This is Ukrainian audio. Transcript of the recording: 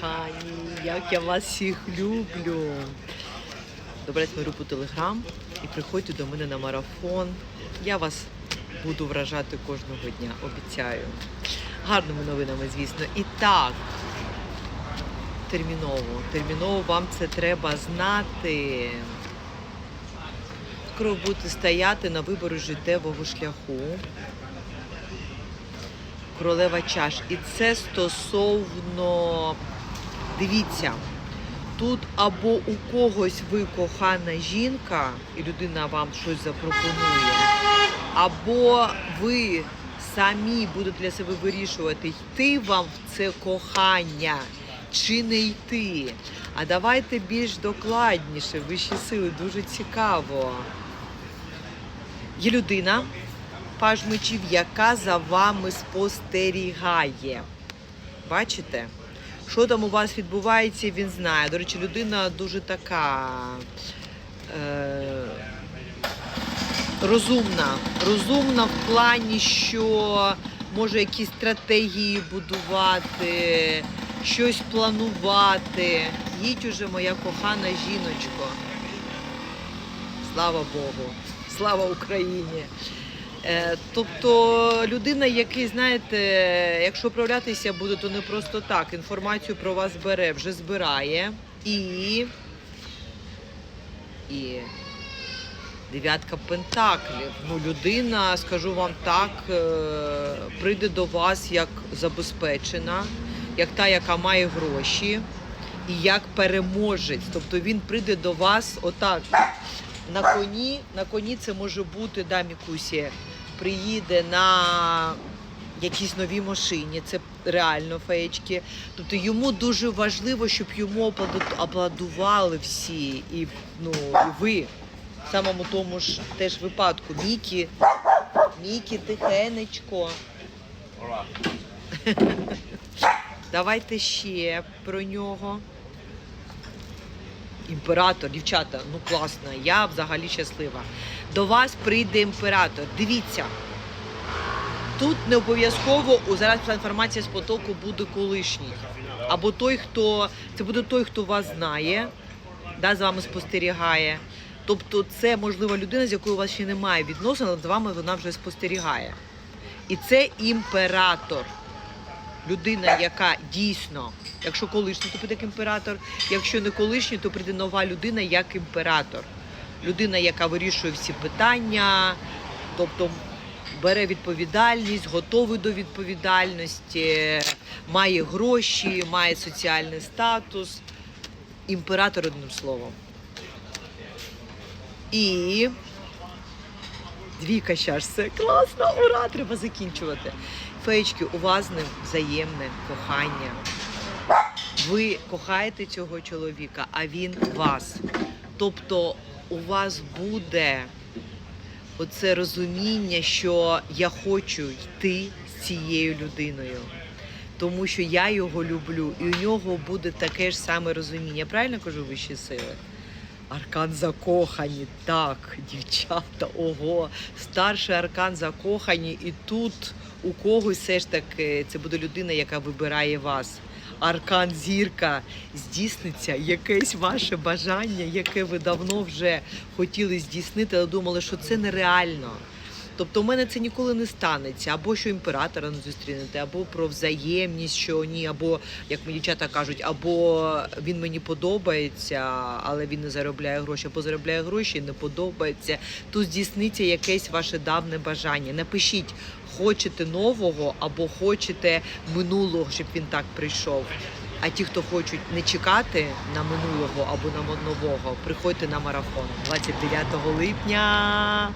кохані, як я вас всіх люблю. Добавляйте мою групу Телеграм і приходьте до мене на марафон. Я вас буду вражати кожного дня, обіцяю. Гарними новинами, звісно. І так, терміново, терміново вам це треба знати. Скоро будете стояти на виборі життєвого шляху. Королева чаш. І це стосовно, дивіться, тут або у когось ви кохана жінка, і людина вам щось запропонує, або ви самі будете для себе вирішувати, йти вам в це кохання чи не йти. А давайте більш докладніше, вищі сили, дуже цікаво. Є людина, паж мечів, яка за вами спостерігає. Бачите? Що там у вас відбувається, він знає. До речі, людина дуже така е, розумна. Розумна в плані, що може якісь стратегії будувати, щось планувати. Їдь уже, моя кохана жіночко. Слава Богу, слава Україні. Е, Тобто людина, який, знаєте, якщо управлятися буде, то не просто так. Інформацію про вас бере, вже збирає. І, і дев'ятка пентаклів. Ну, людина, скажу вам так, е, прийде до вас як забезпечена, як та, яка має гроші, і як переможець. Тобто він прийде до вас отак. На коні, на коні це може бути да, Мікусі, приїде на якійсь новій машині, це реально феєчки. Тобто йому дуже важливо, щоб йому аплодували всі. І, ну, і ви в самому тому ж теж випадку. Мікі, Мікі, тихенечко. Давайте ще про нього. Імператор, дівчата, ну класно, я взагалі щаслива. До вас прийде імператор. Дивіться. Тут не обов'язково зараз інформація з потоку буде колишній. Або той, хто це буде той, хто вас знає, да, з вами спостерігає. Тобто, це можливо людина, з якою у вас ще немає відносин, але з вами вона вже спостерігає. І це імператор людина, яка дійсно, якщо колишній, то піде як імператор, якщо не колишній, то прийде нова людина як імператор. Людина, яка вирішує всі питання, тобто бере відповідальність, готовий до відповідальності, має гроші, має соціальний статус. Імператор одним словом. І Двійка ще це класно, ура! Треба закінчувати. Феєчки, у вас ним взаємне кохання. Ви кохаєте цього чоловіка, а він вас. Тобто у вас буде оце розуміння, що я хочу йти з цією людиною. Тому що я його люблю, і у нього буде таке ж саме розуміння. Правильно кажу вищі сили? Аркан закохані, так, дівчата, ого, старший аркан закохані, і тут у когось все ж таки це буде людина, яка вибирає вас. Аркан зірка здійсниться якесь ваше бажання, яке ви давно вже хотіли здійснити, але думали, що це нереально. Тобто у мене це ніколи не станеться, або що імператора не зустрінете, або про взаємність, що ні, або як мені дівчата кажуть, або він мені подобається, але він не заробляє гроші, або заробляє гроші, не подобається. Тут здійсниться якесь ваше давне бажання. Напишіть, хочете нового або хочете минулого, щоб він так прийшов. А ті, хто хочуть не чекати на минулого або на нового, приходьте на марафон 29 липня.